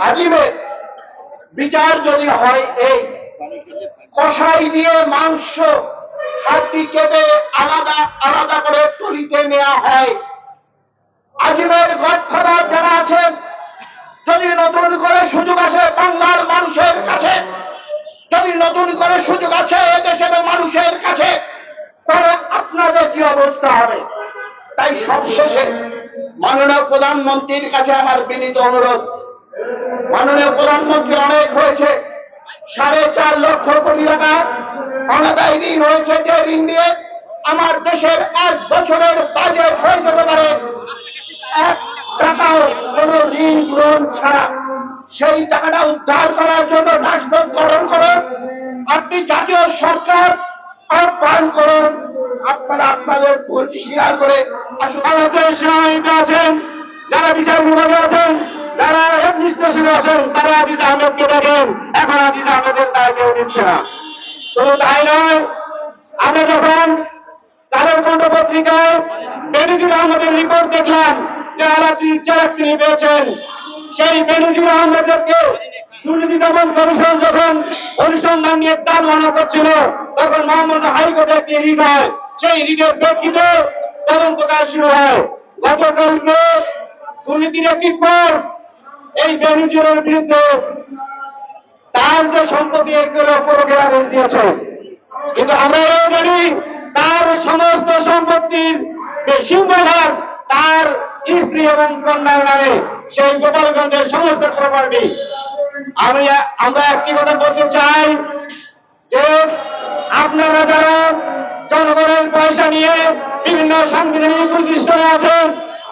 আজিমের বিচার যদি হয়, এই কষাই দিয়ে মাংস হাড্ডি কেটে আলাদা আলাদা করে টলিতে নেওয়া হয়। আজিমের গডফাদার যারা আছেন, যদি নতুন করে সুযোগ আসে বাংলার মানুষের কাছে, যদি নতুন করে সুযোগ আছে এদেশের মানুষের কাছে, তাহলে আপনাদের কি অবস্থা হবে? তাই সবশেষে মাননীয় প্রধানমন্ত্রীর কাছে আমার বিনীত অনুরোধ মাননীয় প্রধানমন্ত্রী অনেক হয়েছে। সাড়ে চার লক্ষ কোটি টাকা অনাদায় ঋণ হয়েছে যে ঋণ দিয়ে আমার দেশের এক বছরের বাজেট হয়ে যেতে পারে। এক টাকাও কোন ঋণ গ্রহণ ছাড়া। সেই টাকাটা উদ্ধার করার জন্য গঠন করুন। আপনি জাতীয় সরকার আহ্বান করুন। আপনারা আপনাদের ভুল স্বীকার করে আসুন। সেনাবাহিনীতে আছেন, যারা বিচার বিভাগে আছেন যারা অ্যাডমিনিস্ট্রেশনে আছেন তারা আজিজ দেখেন এখন আজিজ আহমেদের দায় কেউ নিচ্ছে না। শুধু তাই নয়, আমরা যখন কালের কণ্ঠ পত্রিকায় বেনজির আহমেদের রিপোর্ট দেখলাম যে আলাদি চারাক তিনি পেয়েছেন, সেই বেনজির আহমেদকে দুর্নীতি দমন কমিশন যখন অনুসন্ধান নিয়ে তার মনে করছিল, তখন মোহাম্মদ হাইকোর্টে একটি রিট হয়। সেই রিটের প্রেক্ষিতে তদন্ত কাজ শুরু হয়। গতকালকে দুর্নীতির একটি কোর্ট এই বেনজিরের বিরুদ্ধে তার যে সম্পত্তি লক্ষ লোকের আদেশ দিয়েছে। কিন্তু আমরা জানি তার সমস্ত সম্পত্তির সিংহভাগ তার স্ত্রী এবং কন্যার নামে সেই গোপালগঞ্জের সমস্ত প্রপার্টি আমি, আমরা একটি কথা বলতে চাই যে আপনারা যারা জনগণের পয়সা নিয়ে বিভিন্ন সাংবিধানিক প্রতিষ্ঠানে আছেন,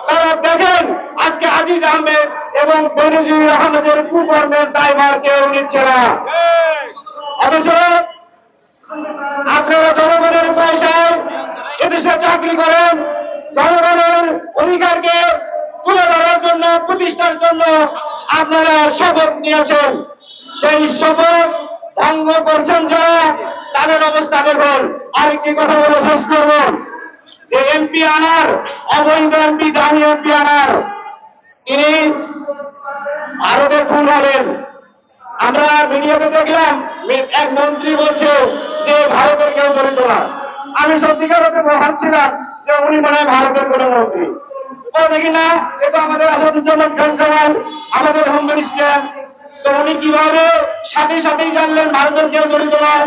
তারা দেখেন আজকে আজিজ আহমেদ এবং বেনজির আহমেদের কুকর্মের দায়ভার কেউ নিচ্ছে না। অথচ আপনারা জনগণের পয়সায় এদেশে চাকরি করেন, জনগণের অধিকারকে তুলে ধরার জন্য, প্রতিষ্ঠার জন্য আপনারা শপথ নিয়েছেন। সেই শপথ ভঙ্গ করছেন যারা, তাদের অবস্থা দেখুন। আরেকটি কথা বলে শেষ করব। যে এমপি আনার, অবৈধ এমপি দামি এমপি আনার, তিনি আমরা ভিডিওতে দেখলাম এক মন্ত্রী বলছে যে ভারতের কেউ জড়িত না। আমি সত্যিকার হতে ভাবছিলাম যে উনি মনে হয় ভারতের কোন মন্ত্রী। পরে দেখি না, এ তো আমাদের আসাদুজ্জামান খান কামাল, আমাদের হোম মিনিস্টার। তো উনি কীভাবে সাথে সাথেই জানলেন ভারতের কেউ জড়িত নয়?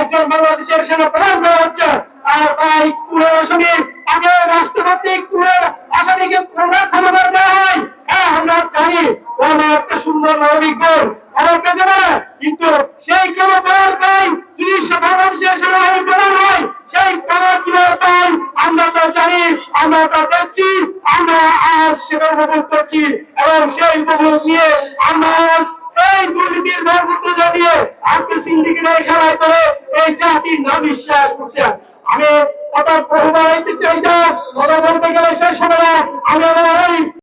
একজন বাংলাদেশের সেনা প্রধান করা হচ্ছে আর তাই কুড়ের আসামি আগে রাষ্ট্রপতি কুড়ের আসামিকে কোনটা ক্ষমতা দেওয়া হয়। হ্যাঁ আমরা জানি ওরা একটা সুন্দর পেতে পারে, কিন্তু সেই আমরা তো আমরা তা দেখছি, আমরা আজ সেটা উপভোগ করছি। এবং সেই উপভোগ নিয়ে আমরা এই দুর্নীতির ভারপুত্র জানিয়ে আজকে সিন্ডিকেটের খেলায় করে এই জাতির নাম বিশ্বাস করছে আমি কথা বহুবার চাই কথা বলতে গেলে শেষ হবে না আমি